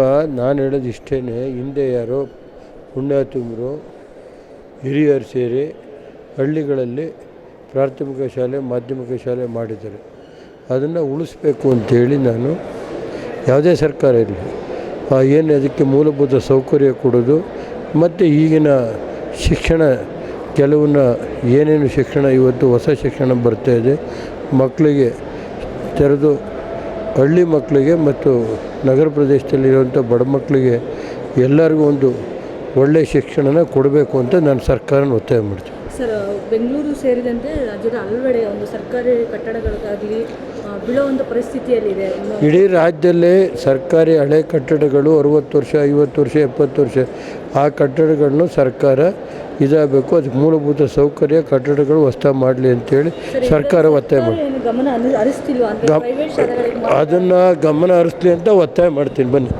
ನಾನು ಹೇಳೋದು ಇಷ್ಟೇ ಹಿಂದೆ ಯಾರೋ ಪುಣ್ಯಾತುಮರು ಹಿರಿಯರು ಸೇರಿ ಹಳ್ಳಿಗಳಲ್ಲಿ ಪ್ರಾಥಮಿಕ ಶಾಲೆ, ಮಾಧ್ಯಮಿಕ ಶಾಲೆ ಮಾಡಿದ್ದಾರೆ. ಅದನ್ನು ಉಳಿಸ್ಬೇಕು ಅಂತೇಳಿ ನಾನು ಯಾವುದೇ ಸರ್ಕಾರ ಇರಲಿ. ಏನು ಅದಕ್ಕೆ ಮೂಲಭೂತ ಸೌಕರ್ಯ ಕೊಡೋದು, ಮತ್ತು ಈಗಿನ ಶಿಕ್ಷಣ ಕೆಲವನ್ನ ಏನೇನು ಶಿಕ್ಷಣ, ಇವತ್ತು ಹೊಸ ಶಿಕ್ಷಣ ಬರ್ತಾಯಿದೆ ಮಕ್ಕಳಿಗೆ ತೆರೆದು ಹಳ್ಳಿ ಮಕ್ಕಳಿಗೆ ಮತ್ತು ನಗರ ಪ್ರದೇಶದಲ್ಲಿರುವಂಥ ಬಡ ಮಕ್ಕಳಿಗೆ ಎಲ್ಲರಿಗೂ ಒಂದು ಒಳ್ಳೆಯ ಶಿಕ್ಷಣನ ಕೊಡಬೇಕು ಅಂತ ನಾನು ಸರ್ಕಾರನ ಒತ್ತಾಯ ಮಾಡ್ತೀನಿ. ಸರ್ ಬೆಂಗಳೂರು ಸೇರಿದಂತೆ ರಾಜ್ಯದ ಹಲವೆಡೆ ಒಂದು ಸರ್ಕಾರಿ ಕಟ್ಟಡಗಳಿಗಾಗಲಿ ಬೀಳೋ ಒಂದು ಪರಿಸ್ಥಿತಿಯಲ್ಲಿದೆ ಇಡೀ ರಾಜ್ಯದಲ್ಲೇ ಸರ್ಕಾರಿ ಹಳೆ ಕಟ್ಟಡಗಳು ಅರುವತ್ತು ವರ್ಷ ಐವತ್ತು ವರ್ಷ ಎಪ್ಪತ್ತು ವರ್ಷ ಆ ಕಟ್ಟಡಗಳನ್ನು ಸರ್ಕಾರ ಇದಾಗಬೇಕು. ಅದಕ್ಕೆ ಮೂಲಭೂತ ಸೌಕರ್ಯ ಕಟ್ಟಡಗಳು ಹೊಸ ಮಾಡಲಿ ಅಂತೇಳಿ ಸರ್ಕಾರ ಒತ್ತಾಯ ಮಾಡಿ ಅದನ್ನು ಗಮನ ಹರಿಸ್ಲಿ ಅಂತ ಒತ್ತಾಯ ಮಾಡ್ತೀನಿ. ಬನ್ನಿ.